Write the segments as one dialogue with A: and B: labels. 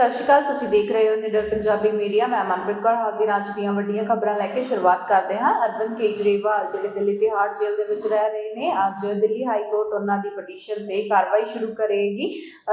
A: ਸਤਿ ਸ਼੍ਰੀ ਅਕਾਲ, ਤੁਸੀਂ ਦੇਖ ਰਹੇ ਹੋ ਨਿਡਰ ਪੰਜਾਬੀ ਮੀਡੀਆ। ਮੈਂ ਮਨਪ੍ਰੀਤ ਕੌਰ, ਹਾਜ਼ਰ ਅੱਜ ਦੀਆਂ ਵੱਡੀਆਂ ਖਬਰਾਂ ਲੈ ਕੇ ਸ਼ੁਰੂਆਤ ਕਰਦੇ ਹਾਂ। ਅਰਵਿੰਦ ਕੇਜਰੀਵਾਲ, ਜਿਹੜੇ ਦਿੱਲੀ ਤਿਹਾੜ ਜੇਲ੍ਹ ਦੇ ਵਿੱਚ ਰਹਿ ਰਹੇ ਨੇ, ਅੱਜ ਦਿੱਲੀ ਹਾਈ ਕੋਰਟ ਉਹਨਾਂ ਦੀ ਪਟੀਸ਼ਨ ਤੇ ਕਾਰਵਾਈ ਸ਼ੁਰੂ ਕਰੇਗੀ।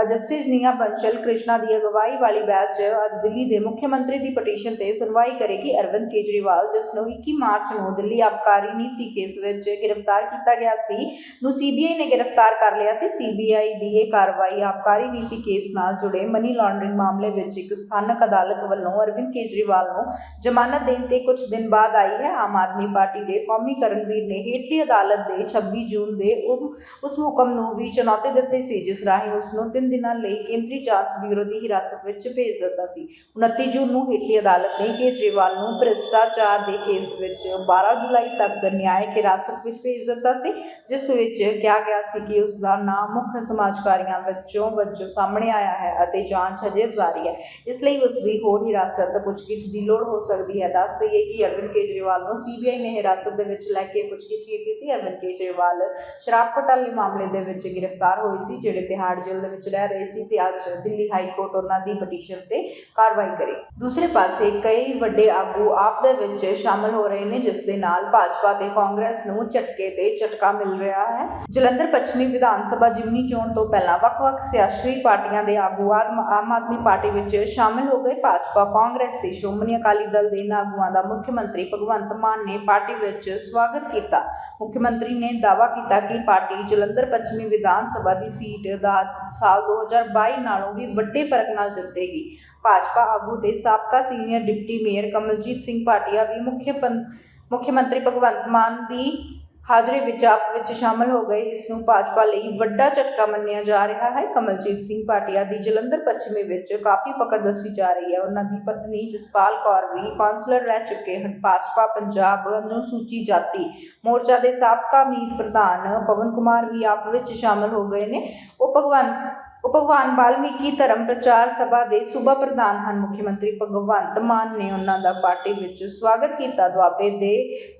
A: ਜਸਟਿਸ ਨੀਆ ਬੰਸ਼ਲ ਕ੍ਰਿਸ਼ਨਾ ਦੀ ਅਗਵਾਈ ਵਾਲੀ ਬੈਂਚ ਅੱਜ ਦਿੱਲੀ ਦੇ ਮੁੱਖ ਮੰਤਰੀ ਦੀ ਪਟੀਸ਼ਨ ਤੇ ਸੁਣਵਾਈ ਕਰੇਗੀ। ਅਰਵਿੰਦ ਕੇਜਰੀਵਾਲ, ਜਿਸ ਨੂੰ 21 ਮਾਰਚ ਨੂੰ ਦਿੱਲੀ ਆਬਕਾਰੀ ਨੀਤੀ ਕੇਸ ਵਿੱਚ ਗ੍ਰਿਫਤਾਰ ਕੀਤਾ ਗਿਆ ਸੀ, ਨੂੰ ਸੀਬੀਆਈ ਨੇ ਗ੍ਰਿਫਤਾਰ ਕਰ ਲਿਆ ਸੀ। ਸੀਬੀਆਈ ਦੀ ਇਹ ਕਾਰਵਾਈ ਆਬਕਾਰੀ ਨੀਤੀ ਕੇਸ ਨਾਲ ਜੁੜੇ ਮਨੀ ਲਾਂਡਰਿੰਗ ਮਾਮਲੇ ਵਿੱਚ ਇੱਕ ਸਥਾਨਕ ਅਦਾਲਤ ਵੱਲੋਂ ਅਰਵਿੰਦ ਕੇਜਰੀਵਾਲ ਨੂੰ ਜ਼ਮਾਨਤ ਦੇਣ ਤੇ ਕੁਝ ਦਿਨ ਬਾਅਦ ਆਈ ਹੈ। ਆਮ ਆਦਮੀ ਪਾਰਟੀ ਦੇ ਕੌਮੀ ਕਰਨਵੀਰ ਨੇ ਹੇਠਲੀ ਅਦਾਲਤ ਦੇ 26 ਜੂਨ ਦੇ ਉਸ ਹੁਕਮ ਨੂੰ ਵੀ ਚੁਣੌਤੀ ਦਿੱਤੀ ਸੀ, ਜਿਸ ਰਾਹੀਂ ਉਸ ਨੂੰ 3 ਦਿਨਾਂ ਲਈ ਕੇਂਦਰੀ ਜਾਂਚ ਬਿਊਰੋ ਦੀ ਹਿਰਾਸਤ ਵਿੱਚ ਭੇਜ ਦਿੱਤਾ ਸੀ। 29 ਜੂਨ ਨੂੰ ਹੇਠਲੀ ਅਦਾਲਤ ਨੇ ਕੇਜਰੀਵਾਲ ਨੂੰ ਭ੍ਰਿਸ਼ਟਾਚਾਰ ਦੇ ਕੇਸ ਵਿੱਚ 12 ਜੁਲਾਈ ਤੱਕ ਨਿਆਇਕ ਹਿਰਾਸਤ ਵਿੱਚ ਭੇਜ ਦਿੱਤਾ ਸੀ, ਜਿਸ ਵਿੱਚ ਕਿਹਾ ਗਿਆ ਸੀ ਕਿ ਉਸ ਦਾ ਨਾਮ ਮੁੱਖ ਸਮਾਜਕਾਰੀਆਂ ਵਿੱਚੋਂ ਵਜੋਂ ਸਾਹਮਣੇ ਆਇਆ ਹੈ ਅਤੇ ਜਾਂਚ ਹਜੇ ਜਾਰੀ ਹੈ। ਇਸ ਲਈ ਉਸ ਦੀ ਹੋਰ ਹਿਰਾਸਤ ਪੁੱਛਗਿੱਛ ਦੀ ਲੋੜ ਹੋ ਸਕਦੀ ਹੈ। ਦੱਸ ਦਈਏ ਕਿ ਅਰਵਿੰਦ ਕੇਜਰੀਵਾਲ ਨੂੰ ਸੀਬੀਆਈ ਨੇ ਹਿਰਾਸਤ ਦੇ ਵਿੱਚ ਲੈ ਕੇ ਪੁੱਛਗਿੱਛ ਕੀਤੀ ਸੀ। ਅਰਵਿੰਦ ਕੇਜਰੀਵਾਲ ਸ਼ਰਾਬ ਘੁਟਾਲੇ ਮਾਮਲੇ ਦੇ ਵਿੱਚ ਗ੍ਰਿਫਤਾਰ ਹੋਏ ਸੀ, ਜਿਹੜੇ ਤਿਹਾੜ ਜੇਲ੍ਹ ਦੇ ਵਿੱਚ ਰਹਿ ਰਹੇ ਸੀ ਤੇ ਅੱਜ ਦਿੱਲੀ ਹਾਈ ਕੋਰਟ ਉਹਨਾਂ ਦੀ ਪਟੀਸ਼ਨ ਤੇ ਕਾਰਵਾਈ ਕਰੇ। ਦੂਸਰੇ ਪਾਸੇ ਕਈ ਵੱਡੇ ਆਗੂ ਆਪ ਦੇ ਵਿੱਚ ਸ਼ਾਮਲ ਹੋ ਰਹੇ ਨੇ, ਜਿਸ ਦੇ ਨਾਲ ਭਾਜਪਾ ਤੇ ਕਾਂਗਰਸ ਨੂੰ ਝਟਕੇ ਤੇ ਝਟਕਾ ਮਿਲ ਰਿਹਾ ਹੈ। ਜਲੰਧਰ ਪੱਛਮੀ ਵਿਧਾਨ ਸਭਾ ਜਿਮਨੀ ਚੋਣ ਤੋਂ ਪਹਿਲਾਂ ਵੱਖ-ਵੱਖ ਸਿਆਸੀ ਪਾਰਟੀਆਂ ਦੇ ਆਗੂ ਆਦਮ- ਆਮ ਆਦਮੀ ਪਾਰਟੀ ਵਿੱਚ ਸ਼ਾਮਲ ਹੋ ਗਏ। ਭਾਜਪਾ, ਕਾਂਗਰਸ ਤੇ ਸ਼੍ਰੋਮਣੀ ਅਕਾਲੀ ਦਲ ਦੇ ਇਨ੍ਹਾਂ ਆਗੂਆਂ ਦਾ ਮੁੱਖ ਮੰਤਰੀ ਭਗਵੰਤ ਮਾਨ ਨੇ ਪਾਰਟੀ ਵਿੱਚ ਸਵਾਗਤ ਕੀਤਾ। ਮੁੱਖ ਮੰਤਰੀ ਨੇ ਦਾਅਵਾ ਕੀਤਾ ਕਿ ਪਾਰਟੀ ਜਲੰਧਰ ਪੱਛਮੀ ਵਿਧਾਨ ਸਭਾ ਦੀ ਸੀਟ ਦਾ ਸਾਲ 2022 ਨਾਲੋਂ ਵੀ ਵੱਡੇ ਫ਼ਰਕ ਨਾਲ ਜਿੱਤੇਗੀ। ਭਾਜਪਾ ਆਗੂ ਤੇ ਸਾਬਕਾ senior deputy mayor Kamaljit Singh Bhatia ਵੀ ਮੁੱਖ ਪੰ- ਮੁੱਖ ਮੰਤਰੀ ਭਗਵੰਤ ਮਾਨ ਦੀ ਹਾਜ਼ਰੀ ਵਿੱਚ ਆਪ ਵਿੱਚ ਸ਼ਾਮਲ ਹੋ ਗਏ ਇਸ ਨੂੰ ਭਾਜਪਾ ਲਈ ਵੱਡਾ ਝਟਕਾ ਮੰਨਿਆ ਜਾ ਰਿਹਾ ਹੈ। ਕਮਲਜੀਤ ਸਿੰਘ ਭਾਟੀਆ ਦੀ ਜਲੰਧਰ ਪੱਛਮੀ ਵਿੱਚ ਕਾਫੀ ਪਕੜ ਦੱਸੀ ਜਾ ਰਹੀ ਹੈ। ਉਹਨਾਂ ਦੀ ਪਤਨੀ ਜਸਪਾਲ ਕੌਰ ਵੀ ਕੌਂਸਲਰ ਰਹਿ ਚੁੱਕੇ ਹਨ। ਭਾਜਪਾ ਪੰਜਾਬ ਅਨੁਸੂਚੀ ਜਾਤੀ ਮੋਰਚਾ ਦੇ ਸਾਬਕਾ ਮੀਤ ਪ੍ਰਧਾਨ ਪਵਨ ਕੁਮਾਰ ਵੀ ਆਪ ਵਿੱਚ ਸ਼ਾਮਲ ਹੋ ਗਏ ਨੇ। ਉਹ ਭਗਵੰਤ ਉਹ ਭਗਵਾਨ ਬਾਲਮੀਕੀ ਧਰਮ ਪ੍ਰਚਾਰ ਸਭਾ ਦੇ ਸੂਬਾ ਪ੍ਰਧਾਨ ਹਨ। ਮੁੱਖ ਮੰਤਰੀ ਭਗਵੰਤ ਮਾਨ ਨੇ ਉਹਨਾਂ ਦਾ ਪਾਰਟੀ ਵਿੱਚ ਸਵਾਗਤ ਕੀਤਾ। ਦੁਆਬੇ ਦੇ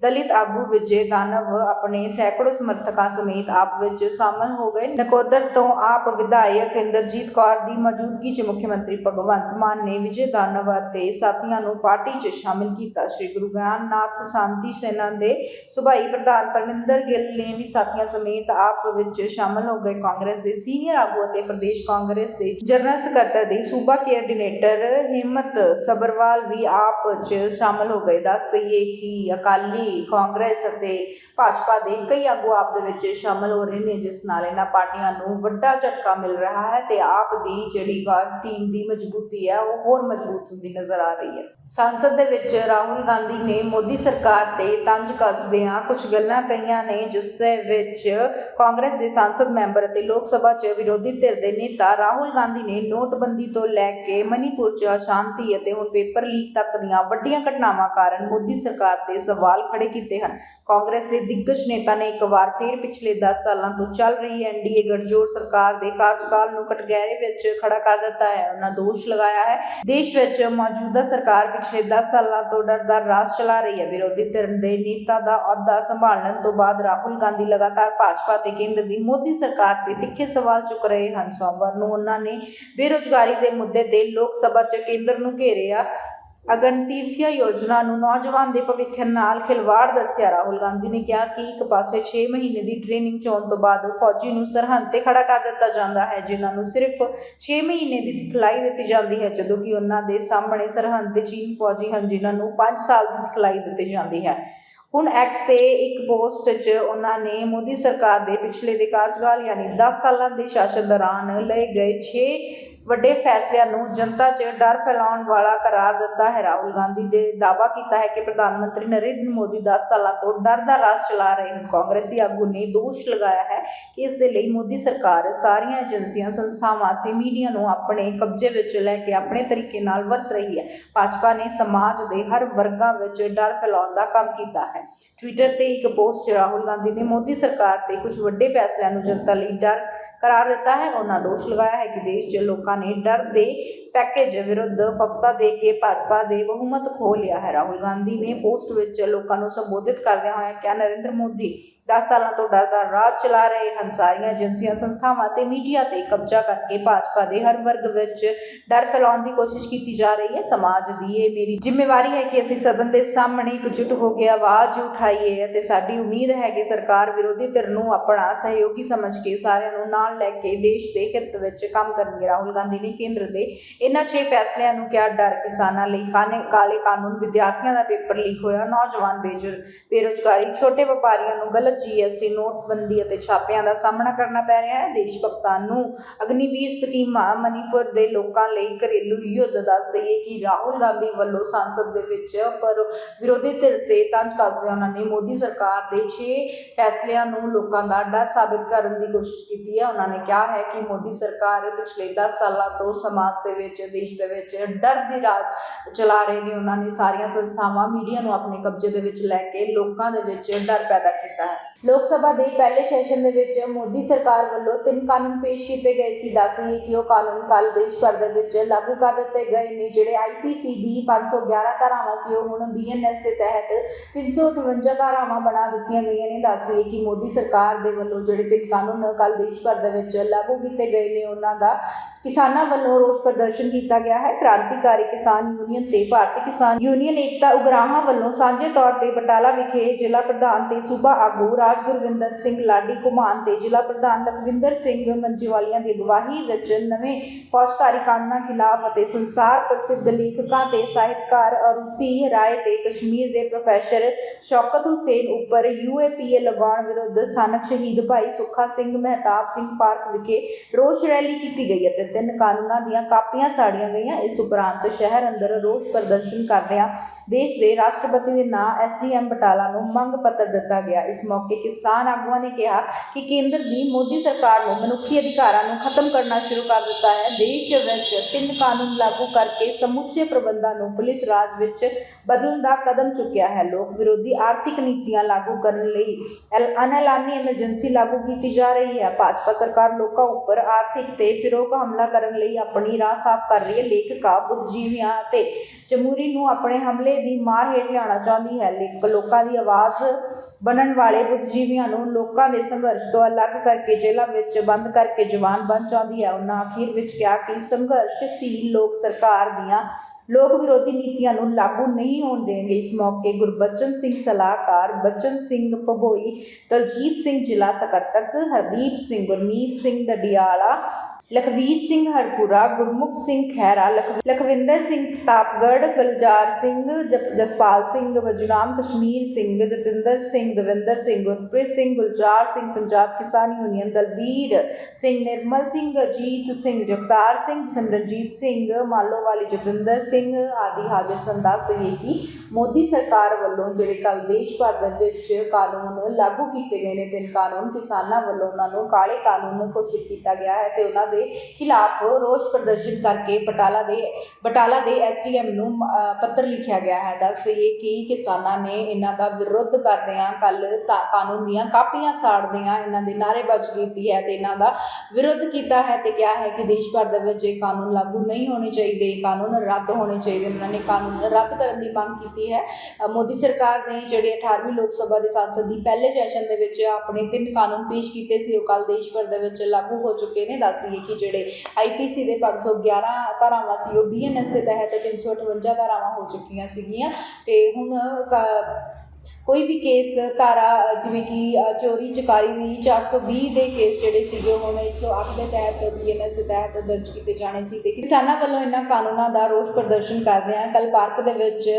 A: ਦਲਿਤ ਆਗੂ ਵਿਜੇ ਦਾਨਵ ਆਪਣੇ ਸੈਂਕੜੋ ਸਮਰਥਕਾਂ ਸਮੇਤ ਆਪ ਵਿੱਚ ਸ਼ਾਮਲ ਹੋ ਗਏ। ਨਕੋਦਰ ਤੋਂ ਆਪ ਵਿਧਾਇਕ ਇੰਦਰਜੀਤ ਕੌਰ ਦੀ ਮੌਜੂਦਗੀ 'ਚ ਮੁੱਖ ਮੰਤਰੀ ਭਗਵੰਤ ਮਾਨ ਨੇ ਵਿਜੇ ਦਾਨਵ ਅਤੇ ਸਾਥੀਆਂ ਨੂੰ ਪਾਰਟੀ 'ਚ ਸ਼ਾਮਿਲ ਕੀਤਾ। ਸ੍ਰੀ ਗੁਰੂ ਗਿਆਨਨਾਥ ਸ਼ਾਂਤੀ ਸੈਨਾ ਦੇ ਸੁਭਾਈ ਪ੍ਰਧਾਨ ਪਰਮਿੰਦਰ ਗਿੱਲ ਨੇ ਵੀ ਸਾਥੀਆਂ ਸਮੇਤ ਆਪ ਵਿੱਚ ਸ਼ਾਮਲ ਹੋ ਗਏ। ਕਾਂਗਰਸ ਦੇ ਸੀਨੀਅਰ ਆਗੂ ਅਤੇ ਪ੍ਰਦੇਸ਼ ਕਾਂਗਰਸ ਦੇ ਜਨਰਲ ਸਕੱਤਰ ਦੇ ਸੂਬਾ ਕੋਆਰਡੀਨੇਟਰ ਹਿੰਮਤ ਸਬਰਵਾਲ ਵੀ ਆਪ 'ਚ ਸ਼ਾਮਲ ਹੋ ਗਏ। ਦੱਸ ਦਈਏ ਕਿ ਅਕਾਲੀ ਕਾਂਗਰਸ ਅਤੇ ਭਾਜਪਾ ਦੇ ਕਈ ਆਗੂ ਆਪ ਦੇ ਵਿੱਚ ਸ਼ਾਮਲ ਹੋ ਰਹੇ ਨੇ, ਜਿਸ ਨਾਲ ਇਹਨਾਂ ਪਾਰਟੀਆਂ ਨੂੰ ਵੱਡਾ ਝਟਕਾ ਮਿਲ ਰਿਹਾ ਹੈ ਤੇ ਆਪ ਦੀ ਜਿਹੜੀ ਟੀਮ ਦੀ ਮਜ਼ਬੂਤੀ ਹੈ, ਉਹ ਹੋਰ ਮਜ਼ਬੂਤ ਹੁੰਦੀ ਨਜ਼ਰ ਆ ਰਹੀ ਹੈ। ਸੰਸਦ ਦੇ ਵਿੱਚ ਰਾਹੁਲ ਗਾਂਧੀ ਨੇ ਮੋਦੀ ਸਰਕਾਰ ਤੇ ਤੰਜ ਕੱਸਦਿਆਂ ਕੁਝ ਗੱਲਾਂ ਕਹੀਆਂ ਨੇ, ਜਿਸ ਦੇ ਵਿੱਚ ਕਾਂਗਰਸ ਦੇ ਸੰਸਦ ਮੈਂਬਰ ਅਤੇ ਲੋਕ ਸਭਾ 'ਚ ਵਿਰੋਧੀ ਧਿਰ ਦੇ ਨੇਤਾ ਰਾਹੁਲ ਗਾਂਧੀ ਨੇ ਨੋਟਬੰਦੀ ਤੋਂ ਲੈ ਕੇ ਮਨੀਪੁਰ 'ਚ ਅਸ਼ਾਂਤੀ ਅਤੇ ਹੁਣ ਪੇਪਰ ਲੀਕ ਤੱਕ ਦੀਆਂ ਵੱਡੀਆਂ ਘਟਨਾਵਾਂ ਕਾਰਨ ਮੋਦੀ ਸਰਕਾਰ ਤੇ ਸਵਾਲ ਖੜੇ ਕੀਤੇ ਹਨ। ਕਾਂਗਰਸ ਦੇ ਦਿੱਗਜ ਨੇਤਾ ਨੇ ਇੱਕ ਵਾਰ ਫਿਰ ਪਿਛਲੇ 10 ਸਾਲਾਂ ਤੋਂ ਚੱਲ ਰਹੀ ਐਨਡੀਏ ਗਠਜੋੜ ਸਰਕਾਰ ਦੇ ਕਾਰਜਕਾਲ ਨੂੰ ਕਟਘਰੇ ਵਿੱਚ ਖੜਾ ਕਰ ਦਿੱਤਾ ਹੈ। ਉਹਨਾਂ ਦੋਸ਼ ਲਗਾਇਆ ਹੈ। ਦੇਸ਼ ਵਿੱਚ ਮੌਜੂਦਾ ਸਰਕਾਰ ਪਿਛਲੇ 10 ਸਾਲਾਂ ਤੋਂ ਡਰਦਾਰ ਰਾਜ ਚਲਾ ਰਹੀ ਹੈ। ਵਿਰੋਧੀ ਧਿਰ ਦੇ ਨੇਤਾ ਦਾ ਅਹੁਦਾ ਸੰਭਾਲਣ ਤੋਂ ਬਾਅਦ ਰਾਹੁਲ ਗਾਂਧੀ ਲਗਾਤਾਰ ਭਾਜਪਾ ਤੇ ਕੇਂਦਰ ਦੀ ਮੋਦੀ ਸਰਕਾਰ ਤੇ ਤਿੱਖੇ ਸਵਾਲ ਚੁੱਕ ਰਹੇ ਹਨ। ਸੋਮਵਾਰ ਨੂੰ ਉਹਨਾਂ ਨੇ ਬੇਰੁਜ਼ਗਾਰੀ ਦੇ ਮੁੱਦੇ ਤੇ ਲੋਕ ਸਭਾ 'ਚ ਕੇਂਦਰ ਨੂੰ ਘੇਰਿਆ। ਅਗਨਤੀਰਥਿਆ ਯੋਜਨਾ ਨੂੰ ਨੌਜਵਾਨ ਦੇ ਭਵਿੱਖ ਨਾਲ ਖਿਲਵਾੜ ਦੱਸਿਆ। ਰਾਹੁਲ ਗਾਂਧੀ ਨੇ ਕਿਹਾ ਕਿ ਇੱਕ ਪਾਸੇ 6 ਮਹੀਨੇ ਦੀ ਟ੍ਰੇਨਿੰਗ ਚੋਣ ਤੋਂ ਬਾਅਦ ਫੌਜੀ ਨੂੰ ਸਰਹੰਦ ਤੇ ਖੜਾ ਕਰ ਦਿੱਤਾ ਜਾਂਦਾ ਹੈ, ਜਿਨ੍ਹਾਂ ਨੂੰ ਸਿਰਫ 6 ਮਹੀਨੇ ਦੀ ਸਿਖਲਾਈ ਦਿੱਤੀ ਜਾਂਦੀ ਹੈ, ਜਦੋਂ ਕਿ ਉਹਨਾਂ ਦੇ ਸਾਹਮਣੇ ਸਰਹੰਦ ਤੇ ਚੀਨ ਫੌਜੀ ਹਨ, ਜਿਨ੍ਹਾਂ ਨੂੰ 5 ਸਾਲ ਦੀ ਸਿਖਲਾਈ ਦਿੱਤੀ ਜਾਂਦੀ ਹੈ। ਹੁਣ ਐਕਸ ਤੇ ਇੱਕ ਪੋਸਟ 'ਚ ਉਹਨਾਂ ਨੇ ਮੋਦੀ ਸਰਕਾਰ ਦੇ ਪਿਛਲੇ ਦੇ ਕਾਰਜਕਾਲ, ਯਾਨੀ 10 ਸਾਲਾਂ ਦੇ ਸ਼ਾਸਨ ਦੌਰਾਨ ਲਏ ਗਏ 6 ਵੱਡੇ ਫੈਸਲਿਆਂ ਨੂੰ ਜਨਤਾ 'ਚ ਡਰ ਫੈਲਾਉਣ ਵਾਲਾ ਕਰਾਰ ਦਿੱਤਾ ਹੈ। ਰਾਹੁਲ ਗਾਂਧੀ ਦੇ ਦਾਅਵਾ ਕੀਤਾ ਹੈ ਕਿ ਪ੍ਰਧਾਨ ਮੰਤਰੀ ਨਰਿੰਦਰ ਮੋਦੀ 10 ਸਾਲਾਂ ਤੋਂ ਡਰ ਦਾ ਰਾਜ ਚਲਾ ਰਹੇ ਹਨ। ਕਾਂਗਰਸੀ ਆਗੂ ਨੇ ਦੋਸ਼ ਲਗਾਇਆ ਹੈ ਕਿ ਇਸ ਦੇ ਲਈ ਮੋਦੀ ਸਰਕਾਰ ਸਾਰੀਆਂ ਏਜੰਸੀਆਂ, ਸੰਸਥਾਵਾਂ ਤੇ ਮੀਡੀਆ ਨੂੰ ਆਪਣੇ ਕਬਜ਼ੇ ਵਿੱਚ ਲੈ ਕੇ ਆਪਣੇ ਤਰੀਕੇ ਨਾਲ ਵਰਤ ਰਹੀ ਹੈ। ਭਾਜਪਾ ਨੇ ਸਮਾਜ ਦੇ ਹਰ ਵਰਗਾਂ ਵਿੱਚ ਡਰ ਫੈਲਾਉਣ ਦਾ ਕੰਮ ਕੀਤਾ ਹੈ। ਟਵਿੱਟਰ ਤੇ ਇੱਕ ਪੋਸਟ 'ਚ ਰਾਹੁਲ ਗਾਂਧੀ ਨੇ ਮੋਦੀ ਸਰਕਾਰ ਤੇ ਕੁਝ ਵੱਡੇ ਫੈਸਲਿਆਂ ਨੂੰ ਜਨਤਾ ਲਈ ਡਰ ਕਰਾਰ ਦਿੱਤਾ ਹੈ। ਉਹਨਾਂ ਦੋਸ਼ ਲਗਾਇਆ ਹੈ ਕਿ ਦੇਸ਼ 'ਚ ਲੋਕਾਂ ਨੇ ਡਰ ਦੇ ਪੈਕੇਜ ਵਿਰੁੱਧ ਫਫਤਾ ਦੇ ਕੇ ਭਾਜਪਾ ਦੇ ਬਹੁਮਤ ਖੋ ਲਿਆ ਹੈ। ਰਾਹੁਲ ਗਾਂਧੀ ਨੇ ਪੋਸਟ ਵਿੱਚ ਲੋਕਾਂ ਨੂੰ ਸੰਬੋਧਿਤ ਕਰਦਿਆਂ ਹੋਇਆ ਕਿਹਾ, ਨਰਿੰਦਰ ਮੋਦੀ 10 ਸਾਲਾਂ ਤੋਂ ਡਰ ਰਾਜ ਚਲਾ ਰਹੇ ਹਨ। ਸਾਰੀਆਂ ਏਜੰਸੀਆਂ, ਸੰਸਥਾਵਾਂ ਤੇ ਮੀਡੀਆ ਤੇ ਕਬਜ਼ਾ ਕਰਕੇ ਭਾਜਪਾ ਦੇ ਹਰ ਵਰਗ ਵਿੱਚ ਡਰ ਫੈਲਾਉਣ ਦੀ ਕੋਸ਼ਿਸ਼ ਕੀਤੀ ਜਾ ਰਹੀ ਹੈ। ਸਮਾਜ ਦੀ ਇਹ ਮੇਰੀ ਜ਼ਿੰਮੇਵਾਰੀ ਹੈ ਕਿ ਅਸੀਂ ਸਦਨ ਦੇ ਸਾਹਮਣੇ ਇਕਜੁੱਟ ਹੋ ਕੇ ਆਵਾਜ਼ ਉਠਾਈਏ ਅਤੇ ਸਾਡੀ ਉਮੀਦ ਹੈ ਕਿ ਸਰਕਾਰ ਵਿਰੋਧੀ ਧਿਰ ਨੂੰ ਆਪਣਾ ਸਹਿਯੋਗੀ ਸਮਝ ਕੇ ਸਾਰਿਆਂ ਨੂੰ ਨਾਲ ਲੈ ਕੇ ਦੇਸ਼ ਦੇ ਹਿੱਤ ਵਿੱਚ ਕੰਮ ਕਰਨਗੇ। ਰਾਹੁਲ ਗਾਂਧੀ ਨੇ ਕੇਂਦਰ ਦੇ। ਇਹਨਾਂ 6 ਫੈਸਲਿਆਂ ਨੂੰ ਕਿਹਾ, ਡਰ ਕਿਸਾਨਾਂ ਲਈ ਖਾਨੇ ਕਾਲੇ ਕਾਨੂੰਨ, ਵਿਦਿਆਰਥੀਆਂ ਦਾ ਪੇਪਰ ਲੀਕ ਹੋਇਆ, ਨੌਜਵਾਨ ਬੇਜਰ, ਬੇਰੁਜ਼ਗਾਰੀ, ਛੋਟੇ ਵਪਾਰੀਆਂ ਨੂੰ ਗਲਤ ਜੀਐਸਟੀ ਨੋਟਬੰਦੀ ਅਤੇ ਛਾਪਿਆਂ ਦਾ ਸਾਹਮਣਾ ਕਰਨਾ ਪੈ ਰਿਹਾ ਹੈ। ਦੇਸ਼ ਭਗਤਾਂ ਨੂੰ ਅਗਨੀਵੀਰ ਸਕੀਮਾਂ ਮਨੀਪੁਰ ਦੇ ਲੋਕਾਂ ਲਈ ਘਰੇਲੂ ਯੁੱਧ ਦੱਸ ਰਹੀ ਕਿ ਰਾਹੁਲ ਗਾਂਧੀ ਵੱਲੋਂ ਸੰਸਦ ਦੇ ਵਿੱਚ ਪਰ ਵਿਰੋਧੀ ਧਿਰ ਤੇ ਤੰਜ ਕੱਸਦੇ ਉਹਨਾਂ ਨੇ ਮੋਦੀ ਸਰਕਾਰ ਦੇ 6 ਫੈਸਲਿਆਂ ਨੂੰ ਲੋਕਾਂ ਦਾ ਡਰ ਸਾਬਿਤ ਕਰਨ ਦੀ ਕੋਸ਼ਿਸ਼ ਕੀਤੀ ਹੈ। ਉਹਨਾਂ ਨੇ ਕਿਹਾ ਹੈ ਕਿ ਮੋਦੀ ਸਰਕਾਰ ਪਿਛਲੇ 10 ਸਾਲਾਂ ਤੋਂ ਸਮਾਜ ਦੇ ਵਿੱਚ, ਦੇਸ਼ ਦੇ ਵਿੱਚ ਡਰ ਦੀ ਰਾਜ ਚਲਾ ਰਹੇ ਨੇ ਉਹਨਾਂ ਨੇ ਸਾਰੀਆਂ ਸੰਸਥਾਵਾਂ ਮੀਡੀਆ ਨੂੰ ਆਪਣੇ ਕਬਜ਼ੇ ਦੇ ਵਿੱਚ ਲੈ ਕੇ ਲੋਕਾਂ ਦੇ ਵਿੱਚ ਡਰ ਪੈਦਾ ਕੀਤਾ ਹੈ। ਲੋਕ ਸਭਾ ਦੇ ਪਹਿਲੇ ਸੈਸ਼ਨ ਦੇ ਵਿੱਚ ਮੋਦੀ ਸਰਕਾਰ ਵੱਲੋਂ ਤਿੰਨ ਕਾਨੂੰਨ ਪੇਸ਼ ਕੀਤੇ ਗਏ ਸੀ। ਦੱਸੀ ਕਿ ਉਹ ਕਾਨੂੰਨ ਕੱਲ ਦੇਸ਼ ਭਰ ਦੇ ਵਿੱਚ ਲਾਗੂ ਕਰ ਦਿੱਤੇ ਗਏ ਨੇ। ਜਿਹੜੇ ਆਈਪੀਸੀ ਦੀ 511 ਧਾਰਾਵਾਂ ਸੀ, ਉਹ ਹੁਣ ਬੀਐਨਐਸ ਦੇ ਤਹਿਤ 358 ਧਾਰਾਵਾਂ ਬਣਾ ਦਿੱਤੀਆਂ ਗਈਆਂ ਨੇ। ਦੱਸੀ ਕਿ ਮੋਦੀ ਸਰਕਾਰ ਦੇ ਵੱਲੋਂ ਜਿਹੜੇ ਤਿੰਨ ਕਾਨੂੰਨ ਕੱਲ ਦੇਸ਼ ਭਰ ਦੇ ਵਿੱਚ ਲਾਗੂ ਕੀਤੇ ਗਏ ਨੇ, ਉਹਨਾਂ ਦਾ ਕਿਸਾਨਾਂ ਵੱਲੋਂ ਰੋਸ ਪ੍ਰਦਰਸ਼ਨ ਕੀਤਾ ਗਿਆ ਹੈ। ਕ੍ਰਾਂਤੀਕਾਰੀ ਕਿਸਾਨ ਯੂਨੀਅਨ ਤੇ ਭਾਰਤੀ ਕਿਸਾਨ ਯੂਨੀਅਨ ਏਕਤਾ ਉਗਰਾਹਾਂ ਵੱਲੋਂ ਸਾਂਝੇ ਤੌਰ ਤੇ ਬਟਾਲਾ ਵਿਖੇ ਜ਼ਿਲ੍ਹਾ ਪ੍ਰਧਾਨ ਤੇ ਸੂਬਾ ਆਗੂ ਰਾਜ ਗੁਰਵਿੰਦਰ ਸਿੰਘ ਲਾਡੀ ਕੁਮਾਨ ਤੇ ਜ਼ਿਲ੍ਹਾ ਪ੍ਰਧਾਨ ਲਖਵਿੰਦਰ ਸਿੰਘ ਮੰਜੀਵਾਲੀਆਂ ਦੀ ਅਗਵਾਈ ਵਿੱਚ ਨਵੇਂ ਫੌਜਦਾਰੀ ਕਾਨੂੰਨਾਂ ਖਿਲਾਫ ਅਤੇ ਸੰਸਾਰ ਪ੍ਰਸਿੱਧ ਲੇਖਕਾਂ ਤੇ ਸਾਹਿਤਕਾਰ ਅਰੁਤੀ ਰਾਏ ਤੇ ਕਸ਼ਮੀਰ ਦੇ ਪ੍ਰੋਫੈਸਰ ਸ਼ੌਕਤ ਹੁਸੈਨ ਉੱਪਰ ਯੂਏਪੀਏ ਲਗਾਉਣ ਵਿਰੁੱਧ ਸਥਾਨਕ ਸ਼ਹੀਦ ਭਾਈ ਸੁੱਖਾ ਸਿੰਘ ਮਹਿਤਾਬ ਸਿੰਘ ਪਾਰਕ ਵਿਖੇ ਰੋਸ ਰੈਲੀ ਕੀਤੀ ਗਈ ਅਤੇ ਤਿੰਨ ਕਾਨੂੰਨਾਂ ਦੀਆਂ ਕਾਪੀਆਂ ਸਾੜੀਆਂ ਗਈਆਂ। ਇਸ ਉਪਰੰਤ ਸ਼ਹਿਰ ਅੰਦਰ ਰੋਸ ਪ੍ਰਦਰਸ਼ਨ ਕਰਦਿਆਂ ਦੇਸ਼ ਦੇ ਰਾਸ਼ਟਰਪਤੀ ਦੇ ਨਾਂ ਐਸਡੀਐਮ ਬਟਾਲਾ ਨੂੰ ਮੰਗ ਪੱਤਰ ਦਿੱਤਾ ਗਿਆ। ਇਸ ਮੌਕੇ ਕਿਸਾਨ ਆਗੂਆਂ ਨੇ ਕਿਹਾ ਕਿ ਕੇਂਦਰ ਦੀ ਮੋਦੀ ਸਰਕਾਰ ਨੇ ਮਨੁੱਖੀ ਅਧਿਕਾਰਾਂ ਨੂੰ ਖਤਮ ਕਰਨਾ ਸ਼ੁਰੂ ਕਰ ਦਿੱਤਾ ਹੈ। ਦੇਸ਼ ਵਿੱਚ ਤਿੰਨ ਕਾਨੂੰਨ ਲਾਗੂ ਕਰਕੇ ਸਮੁੱਚੇ ਪ੍ਰਬੰਧਾਂ ਨੂੰ ਪੁਲਿਸ ਰਾਜ ਵਿੱਚ ਬਦਲਣ ਦਾ ਕਦਮ ਚੁੱਕਿਆ ਹੈ। ਲੋਕ ਵਿਰੋਧੀ ਆਰਥਿਕ ਨੀਤੀਆਂ ਲਾਗੂ ਕਰਨ ਲਈ ਐਲ- ਐਮਰਜੈਂਸੀ ਲਾਗੂ ਕੀਤੀ ਜਾ ਰਹੀ ਹੈ। ਭਾਜਪਾ ਸਰਕਾਰ ਲੋਕਾਂ ਉੱਪਰ ਆਰਥਿਕ ਤੇ ਫਿਰੋਕ ਹਮਲਾ ਕਰਨ ਲਈ ਆਪਣੀ ਰਾਹ ਸਾਫ਼ ਕਰ ਰਹੀ ਹੈ। ਲੇਖਕਾ ਬੁੱਧਜੀਵੀਆਂ ਅਤੇ ਜਮਹੂਰੀ ਨੂੰ ਆਪਣੇ ਹਮਲੇ ਦੀ ਮਾਰ ਹੇਠ ਲਿਆਉਣਾ ਚਾਹੁੰਦੀ ਹੈ। ਲੋਕਾਂ ਦੀ ਆਵਾਜ਼ ਬਣਨ ਵਾਲੇ ਬੁੱਧਜੀਵੀਆਂ ਨੂੰ ਲੋਕਾਂ ਦੇ ਸੰਘਰਸ਼ ਤੋਂ ਅਲੱਗ ਕਰਕੇ ਜੇਲ੍ਹਾਂ ਵਿੱਚ ਬੰਦ ਕਰਕੇ ਜਵਾਨ ਬਣ ਚਾਹੁੰਦੀ ਹੈ। ਉਹਨਾਂ ਅਖੀਰ ਵਿੱਚ ਕਿਹਾ ਕਿ ਸੰਘਰਸ਼ਸ਼ੀਲ ਲੋਕ ਸਰਕਾਰ ਦੀਆਂ ਲੋਕ ਵਿਰੋਧੀ ਨੀਤੀਆਂ ਨੂੰ ਲਾਗੂ ਨਹੀਂ ਹੋਣ ਦੇਣਗੇ। ਇਸ ਮੌਕੇ ਗੁਰਬਚਨ ਸਿੰਘ ਸਲਾਹਕਾਰ ਬਚਨ ਸਿੰਘ ਭਬੋਈ, ਦਲਜੀਤ ਸਿੰਘ ਜ਼ਿਲ੍ਹਾ ਸਕੱਤਰ ਹਰਦੀਪ ਸਿੰਘ, ਗੁਰਮੀਤ ਸਿੰਘ ਡਡਿਆਲਾ ਲਖਵੀਰ ਸਿੰਘ ਹਰਪੁਰਾ, ਗੁਰਮੁਖ ਸਿੰਘ ਖਹਿਰਾ, ਲਖ- ਲਖਵਿੰਦਰ ਸਿੰਘ ਤਾਪਗੜ ਬਲਜਾਰ ਸਿੰਘ, ਜਪ- ਜਸਪਾਲ ਸਿੰਘ ਵਜਰਾਮ ਕਸ਼ਮੀਰ ਸਿੰਘ, ਜਤਿੰਦਰ ਸਿੰਘ, ਦਵਿੰਦਰ ਸਿੰਘ, ਗੁਰਪ੍ਰੀਤ ਸਿੰਘ, ਗੁਲਜ਼ਾਰ ਸਿੰਘ, ਪੰਜਾਬ ਕਿਸਾਨ ਯੂਨੀਅਨ, ਦਲਬੀਰ ਸਿੰਘ, ਨਿਰਮਲ ਸਿੰਘ, ਅਜੀਤ ਸਿੰਘ, ਜਗਤਾਰ ਸਿੰਘ, ਸਿਮਰਨਜੀਤ ਸਿੰਘ, ਮਾਲੋਵਾਲੀ, ਜਤਿੰਦਰ ਸਿੰਘ ਆਦਿ ਹਾਜ਼ਰ ਸਨ ਦੱਸ ਗਏ ਮੋਦੀ ਸਰਕਾਰ ਵੱਲੋਂ ਜਿਹੜੇ ਕੱਲ ਦੇਸ਼ ਭਰ ਦੇ ਵਿੱਚ ਕਾਨੂੰਨ ਲਾਗੂ ਕੀਤੇ ਗਏ ਨੇ, ਤਿੰਨ ਕਾਨੂੰਨ, ਕਿਸਾਨਾਂ ਵੱਲੋਂ ਉਹਨਾਂ ਨੂੰ ਕਾਲੇ ਕਾਨੂੰਨ ਨੂੰ ਘੋਸ਼ਿਤ ਕੀਤਾ ਗਿਆ ਹੈ ਤੇ ਉਹਨਾਂ ਦੇ ਖਿਲਾਫ ਰੋਸ ਪ੍ਰਦਰਸ਼ਨ ਕਰਕੇ ਬਟਾਲਾ ਦੇ ਬਟਾਲਾ ਦੇ ਐਸਡੀਐਮ ਨੂੰ ਪੱਤਰ ਲਿਖਿਆ ਗਿਆ ਹੈ। ਦੱਸ ਦਈਏ ਕਿ ਕਿਸਾਨਾਂ ਨੇ ਇਹਨਾਂ ਦਾ ਵਿਰੋਧ ਕਰਦਿਆਂ ਕੱਲ ਕਾਨੂੰਨ ਦੀਆਂ ਕਾਪੀਆਂ ਸਾੜਦਿਆਂ ਇਹਨਾਂ ਦੇ ਨਾਅਰੇਬਾਜ਼ੀ ਕੀਤੀ ਹੈ ਤੇ ਇਹਨਾਂ ਦਾ ਵਿਰੋਧ ਕੀਤਾ ਹੈ ਤੇ ਕਿਹਾ ਹੈ ਕਿ ਦੇਸ਼ ਭਰ ਦੇ ਵਿੱਚ ਇਹ ਕਾਨੂੰਨ ਲਾਗੂ ਨਹੀਂ ਹੋਣੇ ਚਾਹੀਦੇ, ਇਹ ਕਾਨੂੰਨ ਰੱਦ ਹੋਣੇ ਚਾਹੀਦੇ ਉਹਨਾਂ ਨੇ ਕਾਨੂੰਨ ਰੱਦ ਕਰਨ ਦੀ ਮੰਗ ਕੀਤੀ ਹੈ। ਮੋਦੀ ਸਰਕਾਰ ਨੇ ਜਿਹੜੇ 18ਵੀਂ ਲੋਕ ਸਭਾ ਦੇ ਸੰਸਦ ਦੀ ਪਹਿਲੇ ਸੈਸ਼ਨ ਦੇ ਵਿੱਚ ਆਪਣੇ ਤਿੰਨ ਕਾਨੂੰਨ ਪੇਸ਼ ਕੀਤੇ ਸੀ, ਉਹ ਕੱਲ ਦੇਸ਼ ਭਰ ਦੇ ਵਿੱਚ ਲਾਗੂ ਹੋ ਚੁੱਕੇ ਨੇ। ਦੱਸ ਕਿ ਜਿਹੜੇ ਆਈਪੀਸੀ ਦੇ 511 ਧਾਰਾਵਾਂ ਸੀ, ਉਹ ਬੀਐਨਐਸ ਦੇ ਤਹਿਤ 358 ਧਾਰਾਵਾਂ ਹੋ ਚੁੱਕੀਆਂ ਸੀਗੀਆਂ। ਤੇ ਹੁਣ ਕੋਈ ਵੀ ਕੇਸ, ਧਾਰਾ, ਜਿਵੇਂ ਕਿ ਚੋਰੀ ਚਕਾਰੀ ਦੀ 420 ਦੇ ਕੇਸ ਜਿਹੜੇ ਸੀਗੇ, ਉਹ ਹੁਣ 108 ਦੇ ਤਹਿਤ ਬੀਐਨਐਸ ਦੇ ਤਹਿਤ ਦਰਜ ਕੀਤੇ ਜਾਣੇ ਸੀ। ਤੇ ਕਿਸਾਨਾਂ ਵੱਲੋਂ ਇਹਨਾਂ ਕਾਨੂੰਨਾਂ ਦਾ ਰੋਸ ਪ੍ਰਦਰਸ਼ਨ ਕਰਦੇ ਆ। ਕੱਲ ਪਾਰਕ ਦੇ ਵਿੱਚ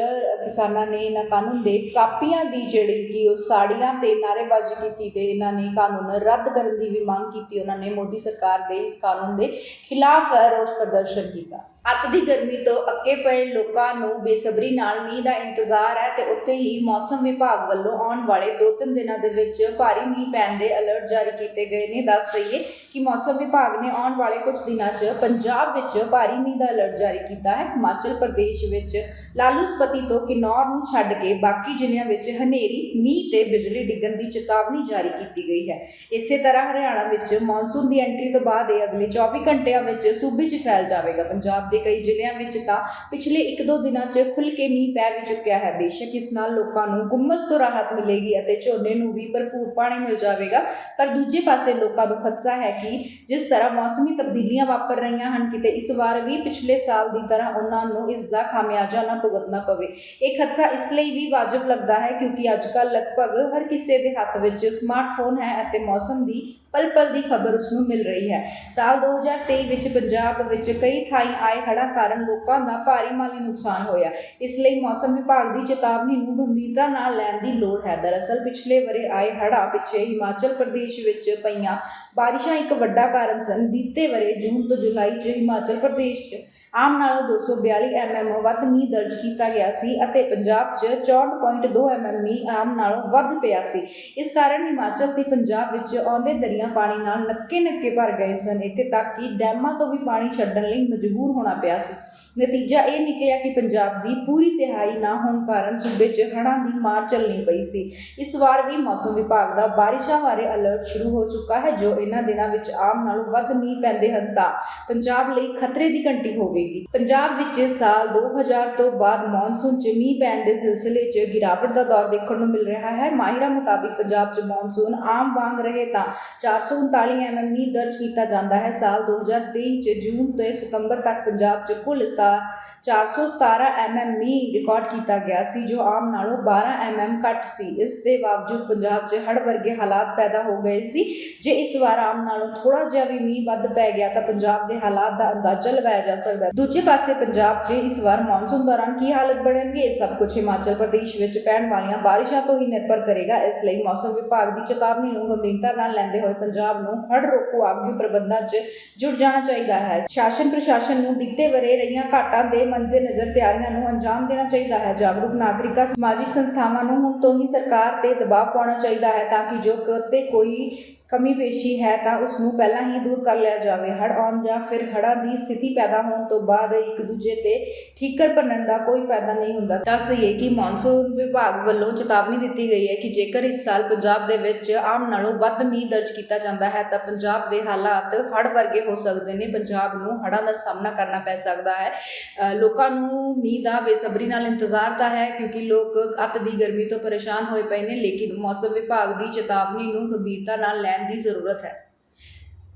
A: ਕਿਸਾਨਾਂ ਨੇ ਇਹਨਾਂ ਕਾਨੂੰਨ ਦੇ ਕਾਪੀਆਂ ਦੀ ਜਿਹੜੀ ਕਿ ਉਹ ਸਾੜੀਆਂ ਤੇ ਨਾਅਰੇਬਾਜ਼ੀ ਕੀਤੀ ਤੇ ਇਹਨਾਂ ਨੇ ਕਾਨੂੰਨ ਰੱਦ ਕਰਨ ਦੀ ਵੀ ਮੰਗ ਕੀਤੀ। ਉਹਨਾਂ ਨੇ ਮੋਦੀ ਸਰਕਾਰ ਦੇ ਇਸ ਕਾਨੂੰਨ ਦੇ ਖਿਲਾਫ ਰੋਸ ਪ੍ਰਦਰਸ਼ਨ ਕੀਤਾ। ਅੱਤ ਦੀ ਗਰਮੀ ਤੋਂ ਅੱਕੇ ਪਏ ਲੋਕਾਂ ਨੂੰ ਬੇਸਬਰੀ ਨਾਲ ਮੀਂਹ ਦਾ ਇੰਤਜ਼ਾਰ ਹੈ ਤੇ ਉੱਥੇ ਹੀ ਮੌਸਮ ਵਿਭਾਗ ਵੱਲੋਂ ਆਉਣ ਵਾਲੇ 2-3 ਦਿਨਾਂ ਦੇ ਵਿੱਚ ਭਾਰੀ ਮੀਂਹ ਪੈਣ ਦੇ ਅਲਰਟ ਜਾਰੀ ਕੀਤੇ ਗਏ ਨੇ। ਦੱਸ ਰਹੀਏ ਕਿ ਮੌਸਮ ਵਿਭਾਗ ਨੇ ਆਉਣ ਵਾਲੇ ਕੁਝ ਦਿਨਾਂ 'ਚ ਪੰਜਾਬ ਵਿੱਚ ਭਾਰੀ ਮੀਂਹ ਦਾ ਅਲਰਟ ਜਾਰੀ ਕੀਤਾ ਹੈ। ਹਿਮਾਚਲ ਪ੍ਰਦੇਸ਼ ਵਿੱਚ ਲਾਲੂ ਸਪਤੀ ਤੋਂ ਕਿਨੌਰ ਨੂੰ ਛੱਡ ਕੇ ਬਾਕੀ ਜ਼ਿਲ੍ਹਿਆਂ ਵਿੱਚ ਹਨੇਰੀ, ਮੀਂਹ ਤੇ ਬਿਜਲੀ ਡਿੱਗਣ ਦੀ ਚੇਤਾਵਨੀ ਜਾਰੀ ਕੀਤੀ ਗਈ ਹੈ। ਇਸੇ ਤਰ੍ਹਾਂ ਹਰਿਆਣਾ ਵਿੱਚ ਮੌਨਸੂਨ ਦੀ ਐਂਟਰੀ ਤੋਂ ਬਾਅਦ ਇਹ ਅਗਲੇ 24 ਘੰਟਿਆਂ ਵਿੱਚ ਸੂਬੇ 'ਚ ਫੈਲ ਜਾਵੇਗਾ। ਪੰਜਾਬ ਦੇ ਕਈ ਜ਼ਿਲ੍ਹਿਆਂ ਵਿੱਚ ਤਾਂ ਪਿਛਲੇ 1-2 ਦਿਨਾਂ 'ਚ ਖੁੱਲ੍ਹ ਕੇ ਮੀਂਹ ਪੈ ਵੀ ਚੁੱਕਿਆ ਹੈ। ਬੇਸ਼ੱਕ ਇਸ ਨਾਲ ਲੋਕਾਂ ਨੂੰ ਗੁੰਮਸ ਤੋਂ ਰਾਹਤ ਮਿਲੇਗੀ ਅਤੇ ਝੋਨੇ ਨੂੰ ਵੀ ਭਰਪੂਰ ਪਾਣੀ ਮਿਲ ਜਾਵੇਗਾ। ਪਰ ਦੂਜੇ ਪਾਸੇ ਲੋਕਾਂ ਨੂੰ ਖਦਸ਼ਾ ਹੈ ਕਿ ਜਿਸ ਤਰ੍ਹਾਂ ਮੌਸਮੀ ਤਬਦੀਲੀਆਂ ਵਾਪਰ ਰਹੀਆਂ ਹਨ, ਕਿਤੇ ਇਸ ਵਾਰ ਵੀ ਪਿਛਲੇ ਸਾਲ ਦੀ ਤਰ੍ਹਾਂ ਉਹਨਾਂ ਨੂੰ ਇਸ ਦਾ ਖਾਮਿਆਜਾ ਨਾ ਭੁਗਤਣਾ ਪਵੇ। ਇਹ ਖਦਸ਼ਾ ਇਸ ਲਈ ਵੀ ਵਾਜਬ ਲੱਗਦਾ ਹੈ ਕਿਉਂਕਿ ਅੱਜਕੱਲ ਲਗਭਗ ਹਰ ਕਿਸੇ ਦੇ ਹੱਥ ਵਿੱਚ ਸਮਾਰਟਫੋਨ ਹੈ ਅਤੇ ਮੌਸਮ ਦੀ ਪਲ ਪਲ ਦੀ ਖਬਰ ਉਸ ਨੂੰ ਮਿਲ ਰਹੀ ਹੈ। ਸਾਲ 2023 ਵਿੱਚ ਪੰਜਾਬ ਵਿੱਚ ਕਈ ਥਾਈਂ ਆਏ ਹੜ੍ਹਾਂ ਕਾਰਨ ਲੋਕਾਂ ਦਾ ਭਾਰੀ ਮਾਲੀ ਨੁਕਸਾਨ ਹੋਇਆ। ਇਸ ਲਈ ਮੌਸਮ ਵਿਭਾਗ ਦੀ ਚੇਤਾਵਨੀ ਨੂੰ ਗੰਭੀਰਤਾ ਨਾਲ ਲੈਣ ਦੀ ਲੋੜ ਹੈ। ਦਰਅਸਲ, ਪਿਛਲੇ ਵਰੇ ਆਏ ਹੜ੍ਹਾਂ ਪਿੱਛੇ ਹਿਮਾਚਲ ਪ੍ਰਦੇਸ਼ ਵਿੱਚ ਪਈਆਂ ਬਾਰਿਸ਼ਾਂ ਇੱਕ ਵੱਡਾ ਕਾਰਨ ਸਨ। ਬੀਤੇ ਵਰੇ ਜੂਨ ਤੋਂ ਜੁਲਾਈ 'ਚ ਹਿਮਾਚਲ ਪ੍ਰਦੇਸ਼ 'ਚ ਆਮ ਨਾਲੋਂ 242 ਐਮਐਮ ਵੱਧ ਮੀਂਹ ਦਰਜ ਕੀਤਾ ਗਿਆ ਸੀ ਅਤੇ ਪੰਜਾਬ 'ਚ 64.2 ਐਮਐਮ ਮੀਂਹ ਆਮ ਨਾਲੋਂ ਵੱਧ ਪਿਆ ਸੀ। ਇਸ ਕਾਰਨ ਹਿਮਾਚਲ ਤੇ ਪੰਜਾਬ ਵਿੱਚ ਆਉਂਦੇ ਦਰਿਆ ਪਾਣੀ ਨਾਲ ਨੱਕੇ ਨੱਕੇ ਭਰ ਗਏ ਸਨ। ਇੱਥੇ ਤੱਕ ਕਿ ਡੈਮਾਂ ਤੋਂ ਵੀ ਪਾਣੀ ਛੱਡਣ ਲਈ ਮਜਬੂਰ ਹੋਣਾ ਪਿਆ ਸੀ। ਨਤੀਜਾ ਇਹ ਨਿਕਲਿਆ ਕਿ ਪੰਜਾਬ ਦੀ ਪੂਰੀ ਤਿਹਾਈ ਨਾ ਹੋਣ ਕਾਰਨ ਸੂਬੇ 'ਚ ਹੜ੍ਹਾਂ ਦੀ ਮਾਰ ਚੱਲਣੀ ਪਈ ਸੀ। ਇਸ ਵਾਰ ਵੀ ਮੌਸਮ ਵਿਭਾਗ ਦਾ ਬਾਰਿਸ਼ਾਂ ਬਾਰੇ ਅਲਰਟ ਸ਼ੁਰੂ ਹੋ ਚੁੱਕਾ ਹੈ, ਜੋ ਇਹਨਾਂ ਦਿਨਾਂ ਵਿੱਚ ਆਮ ਨਾਲੋਂ ਵੱਧ ਮੀਂਹ ਪੈਂਦੇ ਹਨ ਤਾਂ ਪੰਜਾਬ ਲਈ ਖਤਰੇ ਦੀ ਘੰਟੀ ਹੋਵੇਗੀ। ਪੰਜਾਬ ਵਿੱਚ ਸਾਲ 2000 ਤੋਂ ਬਾਅਦ ਮੌਨਸੂਨ 'ਚ ਮੀਂਹ ਪੈਣ ਦੇ ਸਿਲਸਿਲੇ 'ਚ ਗਿਰਾਵਟ ਦਾ ਦੌਰ ਦੇਖਣ ਨੂੰ ਮਿਲ ਰਿਹਾ ਹੈ। ਮਾਹਿਰਾਂ ਮੁਤਾਬਿਕ ਪੰਜਾਬ 'ਚ ਮੌਨਸੂਨ ਆਮ ਵਾਂਗ ਰਹੇ ਤਾਂ 439 ਐਮਐਮ ਮੀਂਹ ਦਰਜ ਕੀਤਾ ਜਾਂਦਾ ਹੈ। ਸਾਲ 2023 'ਚ ਜੂਨ ਤੋਂ ਸਤੰਬਰ ਤੱਕ ਪੰਜਾਬ 'ਚ ਕੁੱਲ ਸਤਾ 417 ਐਮਐਮ ਮੀਂਹ ਰਿਕਾਰਡ ਕੀਤਾ ਗਿਆ ਸੀ, ਜੋ ਆਮ ਨਾਲੋਂ 12 ਐਮਐਮ ਘੱਟ ਸੀ। ਇਸ ਦੇ ਬਾਵਜੂਦ ਪੰਜਾਬ 'ਚ ਹੜ੍ਹ ਵਰਗੇ ਹਾਲਾਤ ਪੈਦਾ ਹੋ ਗਏ ਸੀ। ਜੇ ਇਸ ਵਾਰ ਆਮ ਨਾਲੋਂ ਥੋੜਾ ਜਿਹਾ ਵੀ ਮੀਂਹ ਵੱਧ ਪੈ ਗਿਆ ਤਾਂ ਪੰਜਾਬ ਦੇ ਹਾਲਾਤ ਦਾ ਅੰਦਾਜ਼ਾ ਲਗਾਇਆ ਜਾ ਸਕਦਾ ਹੈ। ਦੂਜੇ ਪਾਸੇ ਪੰਜਾਬ 'ਚ ਇਸ ਵਾਰ ਮੌਨਸੂਨ ਦੌਰਾਨ ਕੀ ਹਾਲਤ ਬਣਨਗੇ? ਇਹ ਸਭ ਕੁਝ ਹਿਮਾਚਲ ਪ੍ਰਦੇਸ਼ ਵਿੱਚ ਪੈਣ ਵਾਲੀਆਂ ਬਾਰਿਸ਼ਾਂ ਤੋਂ ਹੀ ਨਿਰਭਰ ਕਰੇਗਾ। ਇਸ ਲਈ ਮੌਸਮ ਵਿਭਾਗ ਦੀ ਚੇਤਾਵਨੀ ਨੂੰ ਗੰਭੀਰਤਾ ਨਾਲ ਲੈਂਦੇ ਹੋਏ ਪੰਜਾਬ ਨੂੰ ਹੜ ਰੋਕੂ ਆਗੂ ਪ੍ਰਬੰਧਾਂ 'ਚ ਜੁੜ ਜਾਣਾ ਚਾਹੀਦਾ ਹੈ। ਸ਼ਾਸਨ ਪ੍ਰਸ਼ਾਸਨ ਨੂੰ ਬੀਤੇ ਵਰੇ ਰਹੀਆਂ ਘਾਟਾਂ ਦੇ ਮੱਦੇਨਜ਼ਰ ਤਿਆਰੀਆਂ ਨੂੰ ਅੰਜਾਮ ਦੇਣਾ ਚਾਹੀਦਾ ਹੈ। ਜਾਗਰੂਕ ਨਾਗਰਿਕਾਂ, ਸਮਾਜਿਕ ਸੰਸਥਾਵਾਂ ਨੂੰ ਹੁਣ ਤੋਂ ਹੀ ਸਰਕਾਰ ਤੇ ਦਬਾਅ ਪਾਉਣਾ ਚਾਹੀਦਾ ਹੈ ਤਾਂ ਕਿ ਜੋ ਕਿਤੇ ਕੋਈ ਕਮੀ ਪੇਸ਼ੀ ਹੈ ਤਾਂ ਉਸ ਨੂੰ ਪਹਿਲਾਂ ਹੀ ਦੂਰ ਕਰ ਲਿਆ ਜਾਵੇ। ਹੜ੍ਹ ਆਉਣ ਜਾਂ ਫਿਰ ਹੜ੍ਹਾਂ ਦੀ ਸਥਿਤੀ ਪੈਦਾ ਹੋਣ ਤੋਂ ਬਾਅਦ ਇੱਕ ਦੂਜੇ ਤੇ ਠੀਕਰ ਭੰਨਣ ਦਾ ਕੋਈ ਫਾਇਦਾ ਨਹੀਂ ਹੁੰਦਾ। ਦੱਸ ਦਈਏ ਕਿ ਮੌਨਸੂਨ ਵਿਭਾਗ ਵੱਲੋਂ ਚੇਤਾਵਨੀ ਦਿੱਤੀ ਗਈ ਹੈ ਕਿ ਜੇਕਰ ਇਸ ਸਾਲ ਪੰਜਾਬ ਦੇ ਵਿੱਚ ਆਮ ਨਾਲੋਂ ਵੱਧ ਮੀਂਹ ਦਰਜ ਕੀਤਾ ਜਾਂਦਾ ਹੈ ਤਾਂ ਪੰਜਾਬ ਦੇ ਹਾਲਾਤ ਹੜ੍ਹ ਵਰਗੇ ਹੋ ਸਕਦੇ ਨੇ। ਪੰਜਾਬ ਨੂੰ ਹੜ੍ਹਾਂ ਦਾ ਸਾਹਮਣਾ ਕਰਨਾ ਪੈ ਸਕਦਾ ਹੈ। ਲੋਕਾਂ ਨੂੰ ਮੀਂਹ ਦਾ ਬੇਸਬਰੀ ਨਾਲ ਇੰਤਜ਼ਾਰ ਤਾਂ ਹੈ ਕਿਉਂਕਿ ਲੋਕ ਅੱਤ ਦੀ ਗਰਮੀ ਤੋਂ ਪਰੇਸ਼ਾਨ ਹੋਏ ਪਏ ਨੇ, ਲੇਕਿਨ ਮੌਸਮ ਵਿਭਾਗ ਦੀ ਚੇਤਾਵਨੀ ਨੂੰ ਗੰਭੀਰਤਾ ਨਾਲ ਲੈ ਲੈਣ ਦੀ ਜ਼ਰੂਰਤ ਹੈ।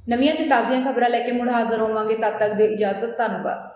A: ਨਵੀਆਂ ਤੇ ਤਾਜ਼ੀਆਂ ਖਬਰਾਂ ਲੈ ਕੇ ਮੁੜ ਹਾਜ਼ਰ ਹੋਵਾਂਗੇ। ਤਦ ਤੱਕ ਦਿਓ ਇਜਾਜ਼ਤ, ਧੰਨਵਾਦ।